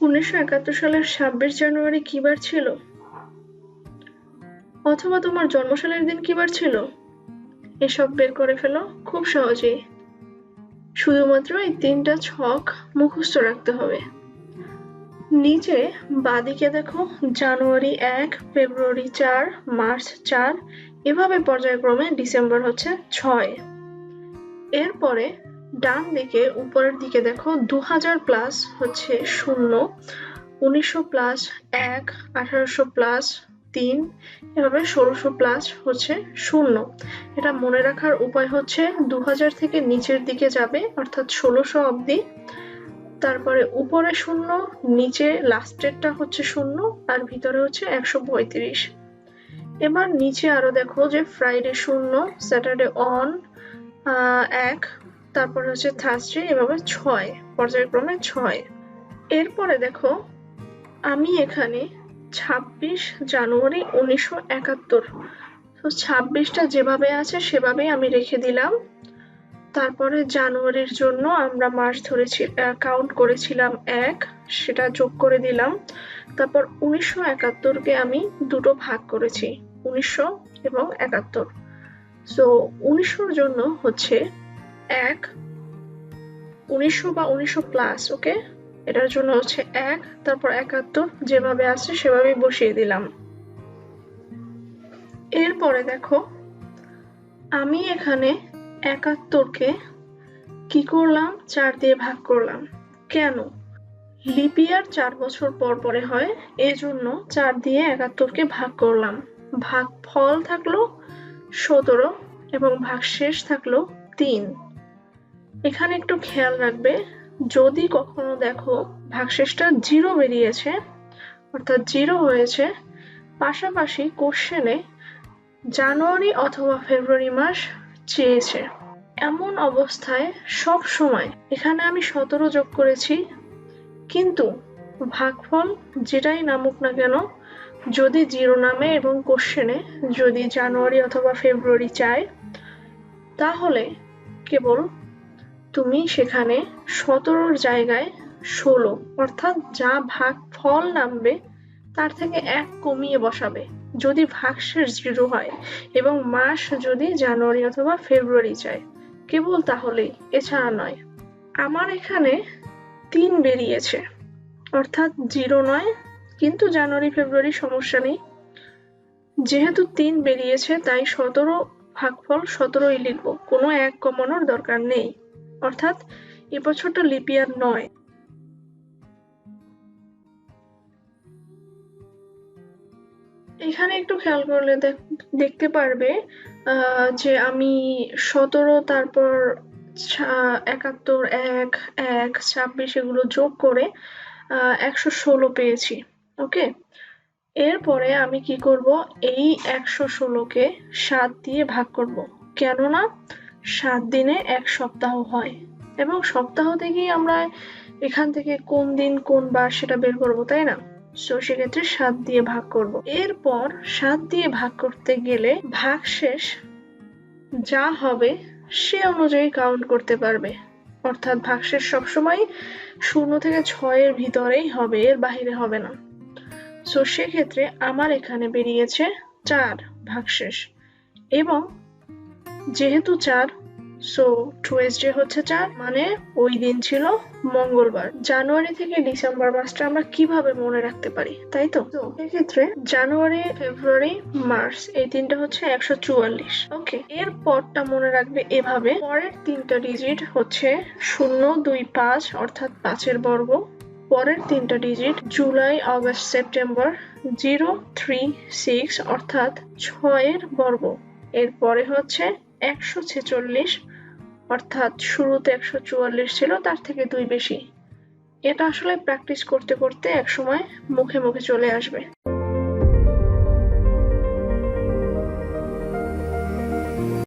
উনিশশো একাত্তর সালের ছাব্বিশ জানুয়ারি কি বার ছিল? অথবা তোমার দিন কি বার ছিল? এসব বের করে ফেলো খুব সহজেই। শুধুমাত্র এই তিনটা ছক মুখস্থ রাখতে হবে। নিচে বাদিকে দেখো, জানুয়ারি এক, ফেব্রুয়ারি চার, মার্চ চার, এভাবে পর্যায়ক্রমে ডিসেম্বর হচ্ছে ছয়। এরপরে ডান দিকে, উপরের দিকে দেখো দু হাজার প্লাস হচ্ছে শূন্য, উনিশশো প্লাস এক, আঠারোশো প্লাস তিন, এভাবে ষোলোশো প্লাস হচ্ছে শূন্য। এটা মনে রাখার উপায় হচ্ছে দু হাজার থেকে নিচের দিকে যাবে, অর্থাৎ ষোলোশো অবধি। তারপরে উপরে শূন্য, নিচে লাস্টেরটা হচ্ছে শূন্য, আর ভিতরে হচ্ছে একশো পঁয়ত্রিশ। এবার নিচে আরও দেখো যে ফ্রাইডে শূন্য স্যাটারডে অন এক, তারপর হচ্ছে থার্সডে এভাবে ছয়, পর্যায়ক্রমে ছয়। এরপরে দেখো, আমি এখানে ছাব্বিশ জানুয়ারি উনিশশো একাত্তর। তো ছাব্বিশটা যেভাবে আছে, সেভাবেই আমি রেখে দিলাম। তারপরে জানুয়ারির জন্য আমরা মাস ধরেছি কাউন্ট করেছিলাম এক, সেটা যোগ করে দিলাম। তারপর উনিশশো একাত্তরকে আমি দুটো ভাগ করেছি, উনিশশো এবং একাত্তর। সো উনিশশোর জন্য হচ্ছে এক, উনিশশো বা উনিশশো প্লাস ওকে এটার জন্য হচ্ছে এক, তারপর একাত্তর, যেভাবে আছে সেভাবে বসিয়ে দিলাম। এরপরে দেখো, আমি এখানে একাত্তরকে কি করলাম? চার দিয়ে ভাগ করলাম। কেন? লিপিয়ার চার বছর পর পরে হয়, এজন্য চার দিয়ে একাত্তরকে ভাগ করলাম। ভাগ ফল থাকল সতেরো এবং ভাগ শেষ থাকল তিন। এখানে একটু খেয়াল রাখবে, যদি কখনো দেখো ভাগশেষটা জিরো বেরিয়েছে, অর্থাৎ জিরো হয়েছে, পাশাপাশি কোশ্চেনে জানুয়ারি অথবা ফেব্রুয়ারি মাস চেয়েছে। এমন অবস্থায় সব সময় এখানে আমি সতেরো যোগ করেছি, কিন্তু ভাগফল যেটাই নামুক না কেন, যদি জিরো নামে এবং কোশ্চেনে যদি জানুয়ারি অথবা ফেব্রুয়ারি চায়, তাহলে কেবল তুমি সেখানে সতেরোর জায়গায় ষোলো, অর্থাৎ যা ভাগ ফল নামবে তার থেকে এক কমিয়ে বসাবে। যদি ভাগশেষ জিরো হয় এবং মাস যদি জানুয়ারি অথবা ফেব্রুয়ারি চায়, কেবল তাহলেই, এছাড়া নয়। আমার এখানে তিন বেরিয়েছে। অর্থাৎ জিরো নয়, কিন্তু জানুয়ারি, ফেব্রুয়ারি সমস্যা নেই। যেহেতু তিন বেরিয়েছে, তাই সতেরো ভাগফল সতেরোই লিখব। কোনো এক কমানোর দরকার নেই। অর্থাৎ এবছরটা লিপিয়ার নয়। এখানে একটু খেয়াল করলে দেখতে পারবে যে আমি সতেরো, তারপর একাত্তর, এক এক, ছাব্বিশ এগুলো যোগ করে একশো ষোলো পেয়েছি ওকে এরপরে আমি কি করব? এই একশো ষোলোকে সাত দিয়ে ভাগ করব। কেননা সাত দিনে এক সপ্তাহ হয় এবং সপ্তাহ থেকেই আমরা এখান থেকে কোন দিন কোন বার সেটা বের করব, তাই না? সো সেক্ষেত্রে সাত দিয়ে ভাগ করব। এরপর সাত দিয়ে ভাগ করতে গেলে ভাগ শেষ যা হবে সে অনুযায়ী কাউন্ট করতে পারবে। অর্থাৎ ভাগশেষ সবসময় শূন্য থেকে ছয়ের ভিতরেই হবে, এর বাহিরে হবে না। সো সেক্ষেত্রে আমার এখানে বেরিয়েছে চার ভাগশেষ এবং যেহেতু চার সো টুয়েসডে হচ্ছে চার মানে ওই দিন ছিল মঙ্গলবার। জানুয়ারি থেকে ডিসেম্বর মাসটা আমরা কীভাবে মনে রাখতে পারি, তাই তো? এক্ষেত্রে জানুয়ারি, ফেব্রুয়ারি, মার্চ, এই তিনটা হচ্ছে একশো চুয়াল্লিশ। ওকে এর পরটা মনে রাখবে এভাবে। পরের তিনটা ডিজিট হচ্ছে শূন্য দুই পাঁচ, অর্থাৎ পাঁচের বর্গ। পরের তিনটা digit July, August, September, zero, three, six, অর্থাৎ ছয়ের বর্গ। এরপরে হচ্ছে একশো ছেচল্লিশ, অর্থাৎ শুরুতে একশো চুয়াল্লিশ ছিল, তার থেকে দুই বেশি। এটা আসলে প্র্যাকটিস করতে করতে একসময় মুখে মুখে চলে আসবে।